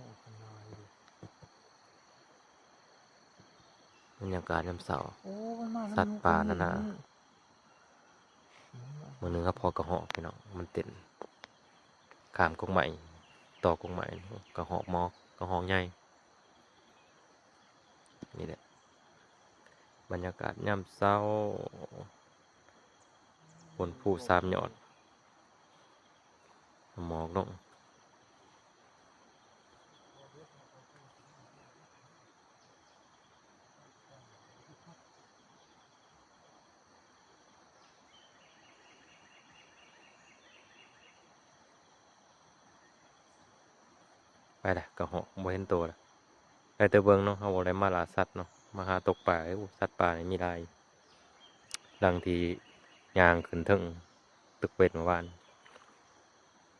โหขนาดเลยบรรยากาศยามเสาร์โอ้มันมาสัตว์ป่านั่นน่ะอืมมือหนึงก็พอกระหอกพี่น้องมันเต้นขามกงใหม่ ต่อกงใหม่กระหอกมอกกระหอกใหญ่นี่แหละบรรยากาศยามเช้าบนภูสามยอดหมอกลง ไปละกระหอกบ่เห็นตัวละไปแต่เบิ่งเนาะเฮาบ่ได้มาล่าสัตว์เนาะมาหาตกป่าอู้สัตว์ป่านี่มีหลายดังที่ย่างขึ้นถึงตึกเป็ดเมื่อวาน